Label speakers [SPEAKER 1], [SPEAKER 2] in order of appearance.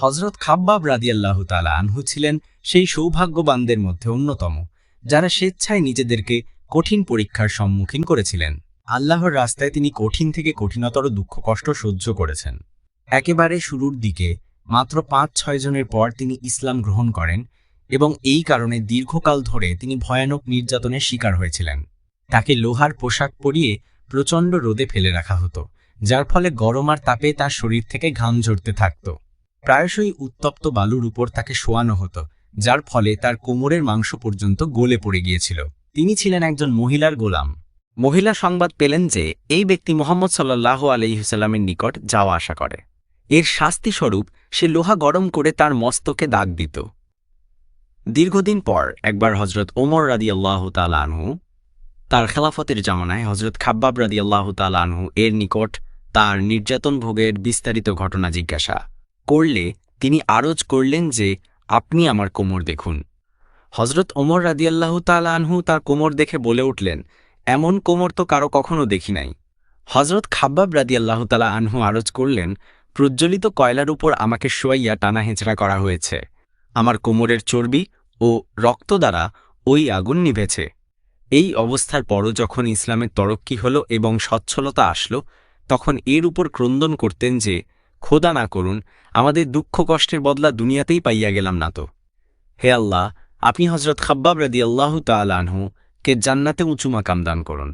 [SPEAKER 1] হজরত খাব্বাব রাদিয়াল্লাহ তালা আনহু ছিলেন সেই সৌভাগ্যবানদের মধ্যে অন্যতম, যারা স্বেচ্ছায় নিজেদেরকে কঠিন পরীক্ষার সম্মুখীন করেছিলেন। আল্লাহর রাস্তায় তিনি কঠিন থেকে কঠিনতর দুঃখ, কষ্ট সহ্য করেছেন। একেবারে শুরুর দিকে মাত্র পাঁচ ছয় জনের পর তিনি ইসলাম গ্রহণ করেন এবং এই কারণে দীর্ঘকাল ধরে তিনি ভয়ানক নির্যাতনের শিকার হয়েছিলেন। তাকে লোহার পোশাক পরিয়ে প্রচণ্ড রোদে ফেলে রাখা হতো, যার ফলে গরম আর তাপে তার শরীর থেকে ঘাম ঝরতে থাকত। প্রায়শই উত্তপ্ত বালুর উপর তাকে শোয়ানো হতো, যার ফলে তার কোমরের মাংস পর্যন্ত গলে পড়ে গিয়েছিল। তিনি ছিলেন একজন মহিলার গোলাম। মহিলা সংবাদ পেলেন যে, এই ব্যক্তি মোহাম্মদ সাল্লাহ আলহিহুসাল্লামের নিকট যাওয়া আসা করে। এর শাস্তিস্বরূপ সে লোহা গরম করে তার মস্তকে দাগ দিত। দীর্ঘদিন পর একবার হজরত ওমর রাদি আল্লাহ আনহু, তার খেলাফতের জামানায় হজরত খাব্বাব রাদি আল্লাহ আনহু এর নিকট তার নির্যাতন ভোগের বিস্তারিত ঘটনা জিজ্ঞাসা। করলে, তিনি আরজ করলেন যে, আপনি আমার কোমর দেখুন। হজরত ওমর রাদিয়াল্লাহু তালা আনহু তার কোমর দেখে বলে উঠলেন, এমন কোমর তো কারও কখনো দেখি নাই। হজরত খাব্বাব রাদিয়াল্লাহু তালা আনহু আরজ করলেন, প্রজ্বলিত কয়লার উপর আমাকে শোয়াইয়া টানা হেঁচড়া করা হয়েছে। আমার কোমরের চর্বি ও রক্ত দ্বারা ওই আগুন নিভেছে। এই অবস্থার পরও যখন ইসলামের তরক্কি হল এবং সচ্ছলতা আসলো, তখন এর উপর ক্রন্দন করতেন যে খোদা না করুন, আমাদের দুঃখ কষ্টের বদলা দুনিয়াতেই পাইয়া গেলাম না তো। হে আল্লাহ, আপনি হজরত খাব্বাব রদি আল্লাহ তালাহু কে জান্নাতে উঁচু মাকাম দান করুন।